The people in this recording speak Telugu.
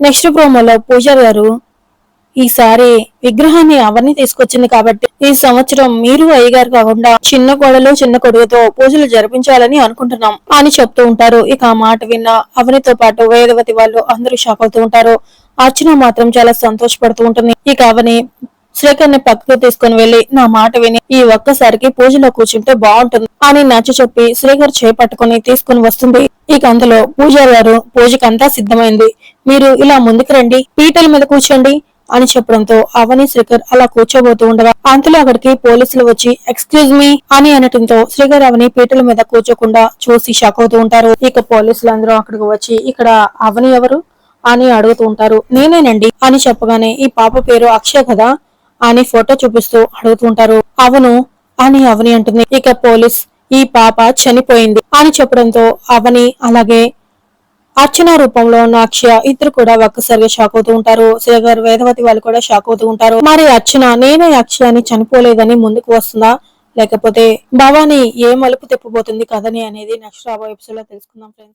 నెక్స్ట్ ప్రోమోలో పూజారి గారు ఈసారి విగ్రహాన్ని అవన్నీ తీసుకొచ్చింది కాబట్టి ఈ సంవత్సరం మీరు అయ్యగారు కాకుండా చిన్న కోడలు చిన్న కొడుకుతో పూజలు జరిపించాలని అనుకుంటున్నాం అని చెప్తూ ఉంటారు. ఇక ఆ మాట విన్న అవనితో పాటు వేదవతి వాళ్ళు అందరూ షాక్ అవుతూ ఉంటారు. అర్చన మాత్రం చాలా సంతోషపడుతూ ఉంటుంది. ఇక అవని శ్రీకర్ని పక్కకు తీసుకుని వెళ్ళి నా మాట విని ఈ ఒక్కసారికి పూజలో కూర్చుంటే బాగుంటుంది అని నచ్చ చెప్పి శ్రీకర్ చేపట్టుకుని తీసుకుని వస్తుంది. ఇక అంతలో పూజారి గారు పూజకంతా సిద్ధమైంది. మీరు ఇలా ముందుకు రండి పీటల మీద కూర్చోండి అని చెప్పడంతో అవని శ్రీకర్ అలా కూర్చోబోతూ ఉండగా అంతలో అక్కడికి పోలీసులు వచ్చి ఎక్స్క్యూజ్ మీ అని అనటంతో శ్రీకర్ అవని పీటల మీద కూర్చోకుండా చూసి షాక్ అవుతూ ఉంటారు. ఇక పోలీసులు అందరూ అక్కడికి వచ్చి ఇక్కడ అవని ఎవరు? అని అడుగుతూ ఉంటారు. నేనేనండి అని చెప్పగానే ఈ పాప పేరు అక్షయ కదా అని ఫోటో చూపిస్తూ అడుగుతూ ఉంటారు. అవును అని అవని అంటుంది. ఇక పోలీస్ ఈ పాప చనిపోయింది అని చెప్పడంతో అవని అలాగే అర్చన రూపంలో ఉన్న అక్షయ ఇద్దరు కూడా ఒక్కసారిగా షాక్ అవుతూ ఉంటారు. శ్రీగారు వేదవతి వాళ్ళు కూడా షాక్ అవుతూ ఉంటారు. మరి అర్చన నేనే అక్షయాన్ని చనిపోలేదని ముందుకు వస్తుందా? లేకపోతే భవాని ఏ మలుపు తిప్పబోతుంది కథని అనేది నెక్స్ట్ రాబోయే ఎపిసోడ్లో తెలుసుకుందాం ఫ్రెండ్స్